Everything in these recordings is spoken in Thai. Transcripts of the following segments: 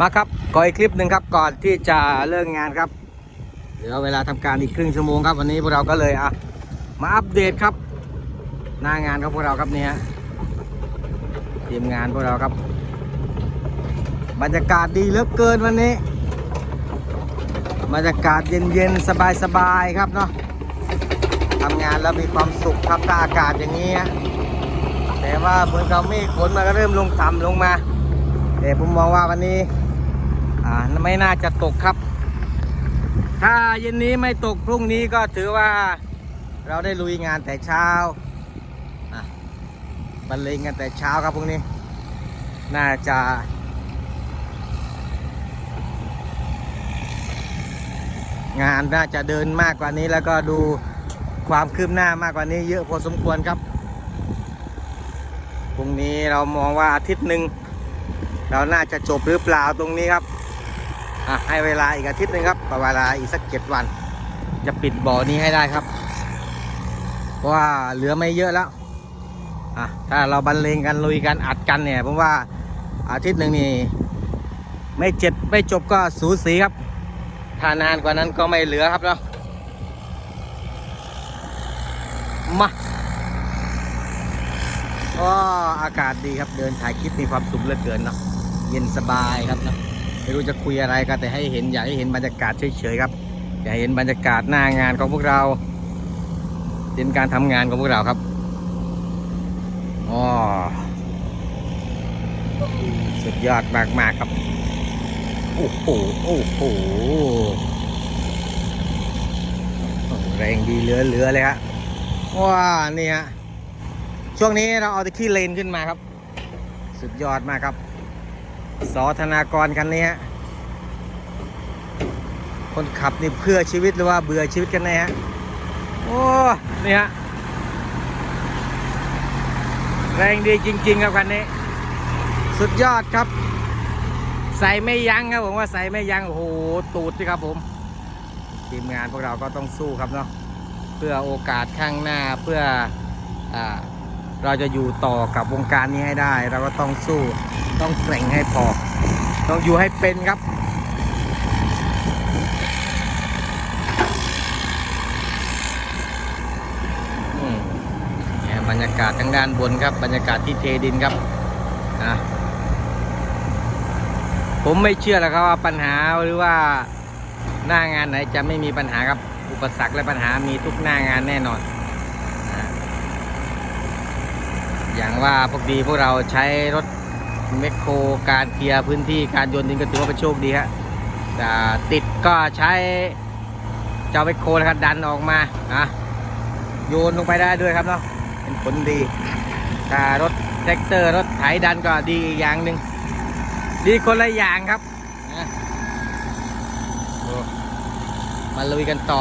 มาครับก่ออีกคลิปหนึ่งครับก่อนที่จะเลิกงานครับเหลือเวลาทำการอีกครึ่งชั่วโมงครับวันนี้พวกเราก็เลยอะมาอัปเดตครับหน้างานของพวกเราครับเนี่ยทีมงานพวกเราครับ บรรยากาศดีเหลือเกินวันนี้บรรยากาศเย็นๆสบายๆครับเนาะทำงานแล้วมีความสุขครับถ้าอากาศอย่างนี้แต่ว่าเหมือนกับเมฆฝนมันก็เริ่มลงต่ำลงมาแต่ผมมองว่าวันนี้ อ่าไม่น่าจะตกครับ ถ้าเย็นนี้ไม่ตกพรุ่งนี้ก็ถือว่าเราได้ลุยงานแต่เช้าบรรเลงกันแต่เช้าครับพรุ่งนี้ น่าจะงานน่าจะเดินมากกว่านี้แล้วก็ดูความคืบหน้ามากกว่านี้ เยอะพอสมควรครับ พรุ่งนี้เรามองว่าอาทิตย์หนึ่งเราน่าจะจบหรือเปล่าตรงนี้ครับ อะให้เวลาอีกอาทิตย์หนึ่งครับประมาณเวลาอีกสักเจ็ดวัน จะปิดบ่อนี้ให้ได้ครับ เพราะว่าเหลือไม่เยอะแล้วอะถ้าเราบรรเลงกันลุยกันอัดกันเนี่ยผมว่าอาทิตย์หนึ่งนี่ไม่เจ็ดไม่จบก็สูสีครับ ถ้านานกว่านั้นก็ไม่เหลือครับแล้วมาก็อากาศดีครับเดินถ่ายคลิปมีความสุขเหลือเกินเนาะเย็นสบายครับเนาะ ไม่รู้จะคุยอะไรก็แต่ให้เห็นอยากให้เห็นบรรยากาศเฉยๆครับอยากเห็นบรรยากาศหน้างานของพวกเราเป็นการทำงานของพวกเราครับอ๋อสุดยอดมากๆครับโอ้โหโอ้โหแรงดีเหลือเหลือเลยฮะว้านี่ฮะช่วงนี้เราเอาตะขี้เลนขึ้นมาครับ สุดยอดมากครับ สอธนากรคันนี้ฮะ คนขับนี่เพื่อชีวิตหรือว่าเบื่อชีวิตกันแน่ฮะ โอ้ นี่ฮะ แรงดีจริง ๆ ครับคันนี้ สุดยอดครับ ใส่ไม่ยั้งครับผมว่าใส่ไม่ยั้งโอ้โห ตูดสิครับผม ทีมงานพวกเราก็ต้องสู้ครับเนาะ เพื่อโอกาสข้างหน้าเพื่ออเราจะอยู่ต่อกับวงการนี้ให้ได้ เราก็ต้องสู้ ต้องแกร่งให้พอ ต้องอยู่ให้เป็นครับอืมบรรยากาศทางด้านบนครับ บรรยากาศที่เทดินครับอะผมไม่เชื่อแล้วครับว่าปัญหาหรือว่าหน้างานไหนจะไม่มีปัญหาครับอุปสรรคและปัญหามีทุกหน้างานแน่นอน อย่างว่าพวกดีพวกเราใช้รถ เมคโครการเคลียร์พื้นที่การโยนดินก็ถือว่าเป็นโชคดีฮะแต่ติดก็ใช้เจ้าเมคโครนะครับดันออกมาอะโยนลงไปได้ด้วยครับเนาะเป็นผลดีถ้ารถแท็กเตอร์รถไถดันก็ดีอีกอย่างหนึ่งดีคนละอย่างครับมาลุยกันต่อ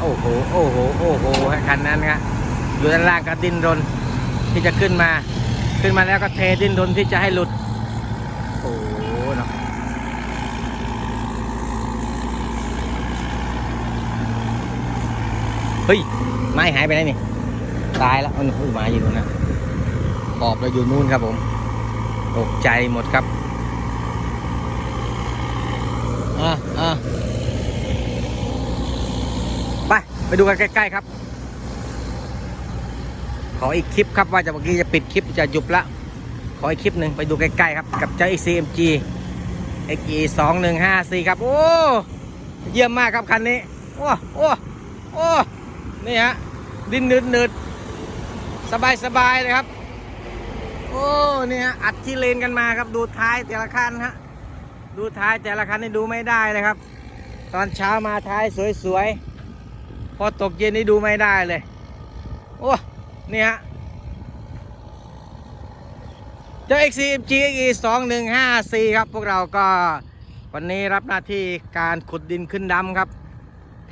โอ้โห โอ้โห โอ้โหคันนั้นครับอยู่ด้านล่างก็ดิ้นรนที่จะขึ้นมา ขึ้นมาแล้วก็เทดิ้นรนที่จะให้หลุด โอ้โหเนาะเฮ้ย ไม้หายไปไหนนี่ ตายแล้วมันหูมาอยู่นู่นนะขอบเราอยู่นู่นครับผม ตกใจหมดครับอะอะไป ไปดูกันใกล้ ๆ ครับ ขออีกคลิปครับว่าจะเมื่อกี้จะปิดคลิปจะหยุบละ ขออีกคลิปหนึ่งไปดูใกล้ๆครับ กับเจ้า XCMG XE 2 1 5 4ครับ โอ้ เยี่ยมมากครับคันนี้ โอ้โอ้โอ้นี่ฮะ ดินนืดนืดสบายสบายๆเลยครับ โอ้เนี่ยอัดที่เลนกันมาครับ ดูท้ายแต่ละคันฮะ ดูท้ายแต่ละคันนี่ดูไม่ได้เลยครับ ตอนเช้ามาท้ายสวยๆ พอตกเย็นนี่ดูไม่ได้เลย โอ้ นี่ฮะเจ้า XCMG XE 2 1 5 4ครับ พวกเราก็วันนี้รับหน้าที่การขุดดินขึ้นดำครับ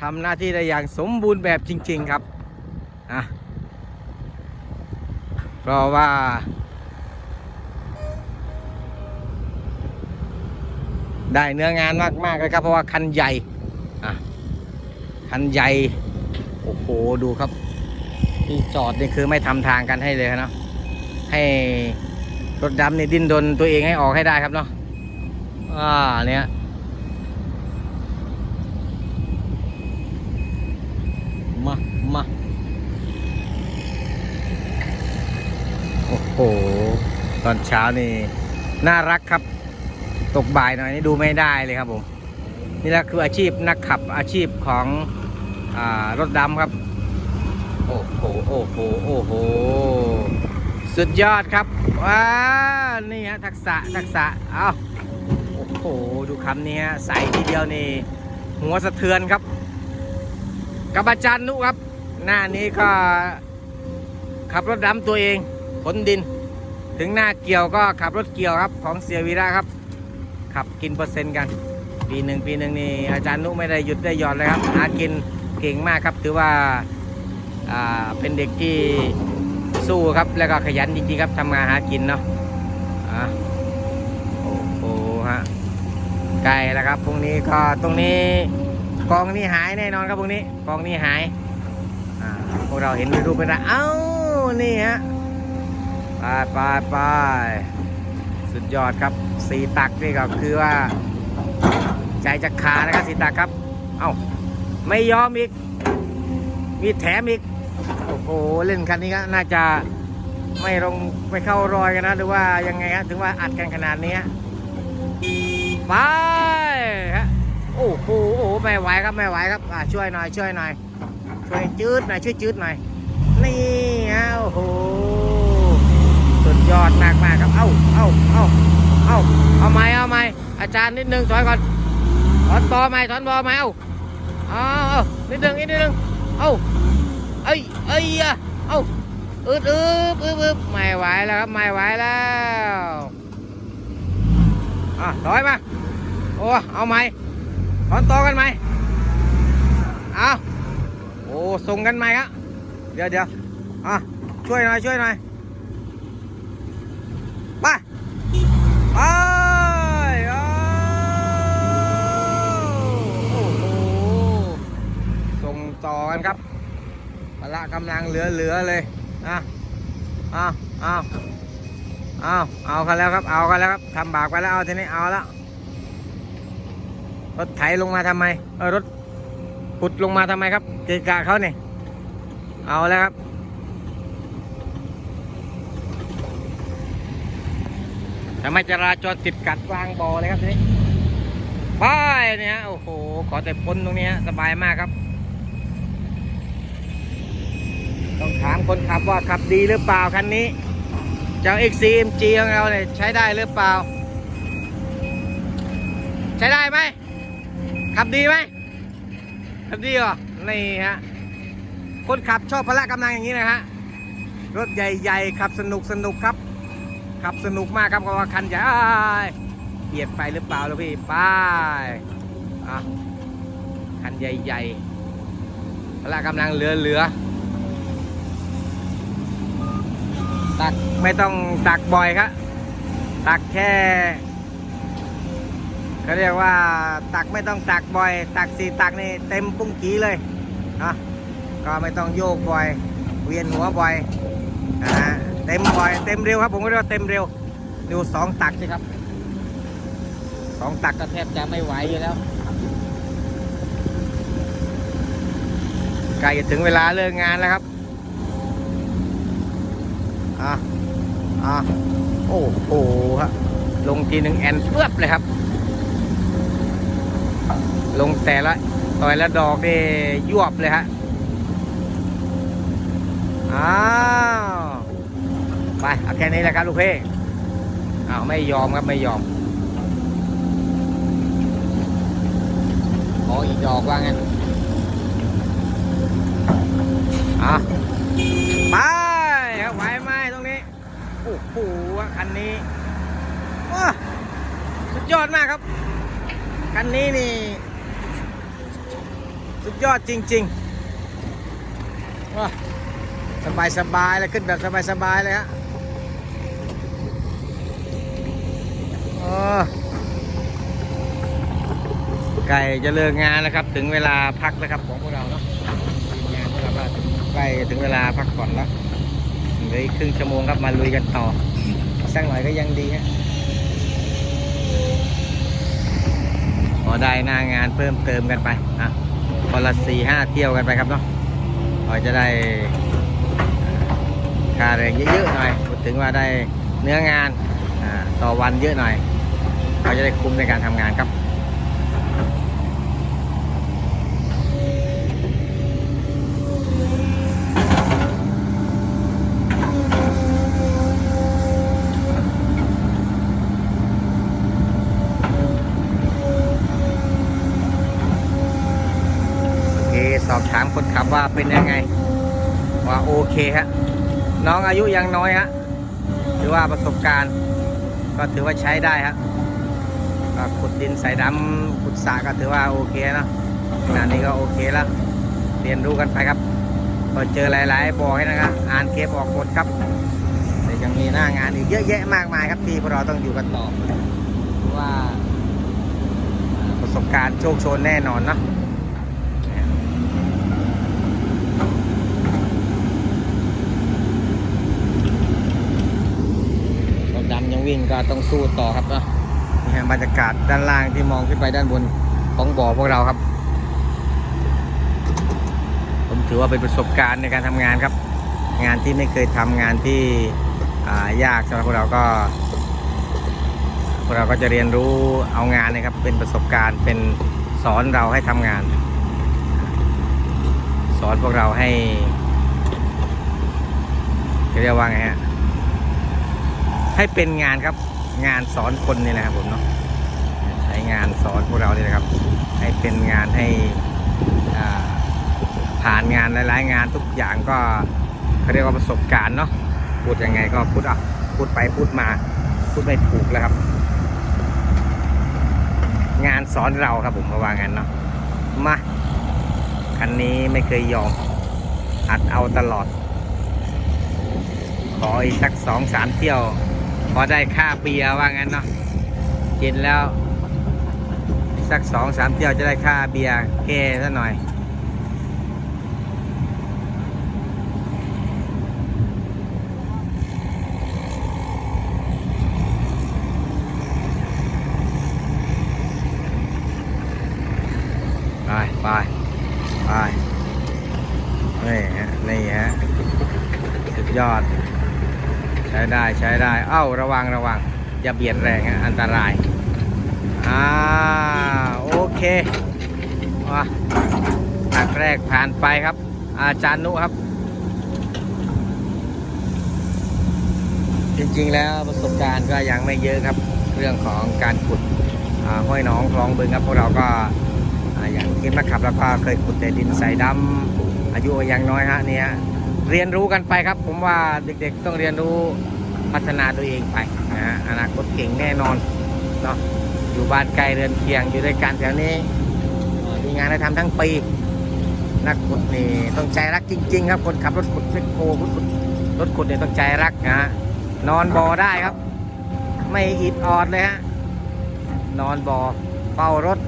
ทำหน้าที่ได้อย่างสมบูรณ์แบบจริง ๆ ครับอะเพราะว่าได้เนื้องานมากๆเลยครับ เพราะว่าคันใหญ่ อะ คันใหญ่ โอ้โห ดูครับ ที่จอดนี่คือไม่ทำทางกันให้เลยเนาะให้รถดำนี่ดิ้นดนตัวเองให้ออกให้ได้ครับเนาะอ่าเนี่ยมามาโอ้โห ตอนเช้านี่ น่ารักครับ ตกบ่ายหน่อยนี่ดูไม่ได้เลยครับผม นี่แหละคืออาชีพนักขับอาชีพของอรถดำครับ อ้โหโอ้โหโอ้โหสุดยอดครับว้านี่ฮะทักษะทักษะเอาโอ้โหดูคำนี้ฮะใส่ทีเดียวนี่หัวสะเทือนครับกับอาจารย์นุครับ หน้านี้ก็ขับรถดำตัวเองขนดิน ถึงหน้าเกี่ยวก็ขับรถเกี่ยวครับของเสียวีระครับ ขับกินเปอร์เซ็นต์กัน ปีหนึ่งปีหนึ่งนี่อาจารย์นุไม่ได้หยุดได้หย่อนเลยครับหากินเก่งมากครับถือว่า เป็นเด็กที่สู้ครับแล้วก็ขยันจริงๆครับทำงานหากินเนาะอะโอ้โหฮะใกล้แล้วครับพรุ่งนี้ก็ตรงนี้กองนี้หายแน่นอนครับพรุ่งนี้กองนี้หายอ่าพวกเราเห็นรูปเป็นร่างเอ้านี่ฮะไปไปไปสุดยอดครับสีตักนี่ก็คือว่า ใจจะขาดนะครับสีตักครับ เอ้าไม่ยอมอีก มีแถมอีก อ้เล่นคันนี้ก็น่าจะไม่ลงไม่เข้ารอยกันนะหรือว่ายังไงฮะถึงว่าอัดกันขนาดนี้ไปฮะโอ้โหโอ้ไม่ไหวครับไม่ไหวครับอะช่วยหน่อยช่วยหน่อยช่วยจืดหน่อยช่วยจืดหน่อยนี่ฮะโอ้โหสุดยอดมากมากครับเอ้าเอ้าเอ้าเอ้าเอาไหมเอาไหมอาจารย์นิดนึงถอยก่อนถอนบอไหมถอนบอไหมเอาเอาเอานิดนึงนิดนึงเอ้า เอ้ยเอ้ยอะเอาอึดอึบอึบอึบไม่ไหวแล้วครับไม่ไหวแล้วอะถอยมาโอ้เอาไหมถอนต่อกันไหมเอาโอ้ส่งกันไหมครับเดี๋ยวเดี๋ยวอะช่วยหน่อยช่วยหน่อยไปไปโอ้โหส่งต่อกันครับ พละกำลังเหลือๆเลยอะเอาเอาเอาเอากันแล้วครับ เอากันแล้วครับทำบากไปแล้วเอาทีนี้เอาแล้วรถไถลงมาทำไมเออรถขุดลงมาทำไมครับ เกะกะเขาเนี่ยเอาแล้วครับทำไมจราจรติดกัดกลางบ่อเลยครับทีนี้ไปเนี่ยโอ้โห ขอแต่พ้นตรงนี้สบายมากครับ ต้องถามคนขับว่าขับดีหรือเปล่าคันนี้ เจ้า XCMG ของเราเนี่ยใช้ได้หรือเปล่า ใช้ได้ไหมขับดีไหมขับดีเหรอนี่ฮะคนขับชอบพละกำลังอย่างนี้นะฮะรถใหญ่ๆขับสนุกสนุกครับ ขับสนุกมากครับเพราะว่าคันใหญ่เบียดไปหรือเปล่าลูกพี่ไปอะคันใหญ่ๆพละกำลังเหลือๆ ตักไม่ต้องตักบ่อยครับ ตักแค่เขาเรียกว่าตักไม่ต้องตักบ่อย ตักสี่ตักนี่เต็มปุ้งกีเลยนะก็ไม่ต้องโยกบ่อย เวียนหัวบ่อยนะเต็มบ่อยเต็มเร็วครับผมก็เรียกว่าเต็มเร็วดูสองตักสิครับสองตักก็แทบจะไม่ไหวอยู่แล้วใกล้จะถึงเวลาเลิกงานแล้วครับ อะอะโอ้โหฮะลงทีหนึ่งแอนเปื้อบเลยครับ ลงแต่ละต่อยละดอกนี่ยวบเลยฮะอ้าวไปเอาแค่นี้แหละครับลูกเพ่อ้าวไม่ยอมครับไม่ยอมขออีกดอกว่างั้นอะไปครับไหวไหมตรงนี้โอ้โหคันนี้ว้าสุดยอดมากครับ คันนี้นี่ สุดยอดจริงๆว้าสบายสบายเลยขึ้นแบบสบายสบายเลยฮะโอ้ไก่จะเลิกงานแล้วครับ ถึงเวลาพักแล้วครับของพวกเราเนาะงานพวกเราใกล้ถึงเวลาพักผ่อนแล้ว เหลืออีกครึ่งชั่วโมงครับมาลุยกันต่อสักหน่อยก็ยังดีฮะพอได้หน้างานเพิ่มเติมกันไปอะคนละสี่ห้าเที่ยวกันไปครับเนาะพอจะได้ค่าแรงเยอะๆหน่อยถึงว่าได้เนื้องานอ่าต่อวันเยอะหน่อยเราจะได้คุ้มในการทำงานครับ โอเค สอบถามคนขับ ว่าเป็นยังไง ว่าโอเคฮะน้องอายุยังน้อยฮะหรือว่าประสบการณ์ ก็ถือว่าใช้ได้ฮะก็ขุดดินใส่ดำขุดสระก็ถือว่าโอเคเนะขนาดนี้ก็โอเคแล้วเรียนรู้กันไปครับก็เจอหลายๆบ่อให้นะครับอ่านเคปออกหมดครับแต่ยังมีหน้างานอีกเยอะแยะมากมายครับที่พวกเราต้องอยู่กันต่อว่าอ่าประสบการณ์โชคโชนแน่นอนเนาะ รถดำยัง วิ่งก็ต้องสู้ต่อครับนะนี่ฮะบรรยากาศด้านล่างที่มองขึ้นไปด้านบนของบ่อพวกเราครับ ผมถือว่าเป็นประสบการณ์ในการทำงานครับ งานที่ไม่เคยทำงานที่ายากสำหรับพวกเราก็พวกเราก็จะเรียนรู้เอางานนะครับ เป็นประสบการณ์เป็นสอนเราให้ทำงาน สอนพวกเราให้เรียกว่าไงฮะ ให้เป็นงานครับ งานสอนคนนี่แหละครับผมเนาะใช้งานสอนพวกเราเนี่แหละครับ ให้เป็นงานให้ผ่านงานหลายๆ งานทุกอย่างก็เขาเรียกว่าประสบการณ์เนาะพูดยังไงก็พูดอะพูดไปพูดมา พูดไม่ถูกแล้วครับ งานสอนเราครับผมเพราะว่างั้นเนาะมาคันนี้ไม่เคยยอมอัดเอาตลอด ขออีกสักสองสามเที่ยว พอได้ค่าเบียร์ว่างั้นเนาะกินแล้ว สักสองสามเที่ยวจะได้ค่าเบียร์แก้ซะหน่อย ไปไปไปนี่ฮะนี่ฮะสุดยอด ใช้ได้ใช้ได้ เอ้าระวังระวัง อย่าเบียดแรงอันตราย อ่า โอเคมาตักแรกผ่านไปครับ อาจารย์นุครับ จริงๆแล้วประสบการณ์ก็ยังไม่เยอะครับ เรื่องของการขุดห้วยหนองคลองบึงครับพวกเราก็อ่าอย่างที่มาขับแล้วก็เคยขุดแต่ดินใส่ดำอายุยังน้อยฮะเนี่ย เรียนรู้กันไปครับ ผมว่าเด็กๆต้องเรียนรู้พัฒนาตัวเองไปนะฮะอนาคตเก่งแน่นอนเนาะอยู่บ้านไกลเรือนเคียงอยู่ด้วยกันแถวนี้มีงานให้ทำทั้งปี นักขุดนี่ต้องใจรักจริง ๆ ครับ คนขับรถขุดเซ็กโครถขุดรถขุดเนี่ยต้องใจรักนะฮะนอนบ่อได้ครับ ไม่อิดออดเลยฮะนอนบ่อเฝ้ารถ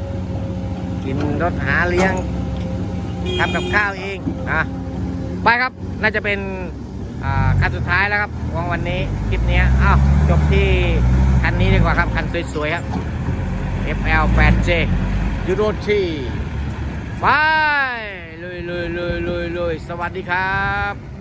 กินรถหาเลี้ยงทำกับข้าวเองนะ ไปครับ น่าจะเป็นอ่าคันสุดท้ายแล้วครับของวันนี้คลิปนี้อ้าวจบที่คันนี้ดีกว่าครับ คันสวยๆครับ FL 8J ยูโรทีไปลุยลุยลุยลุยลุยสวัสดีครับ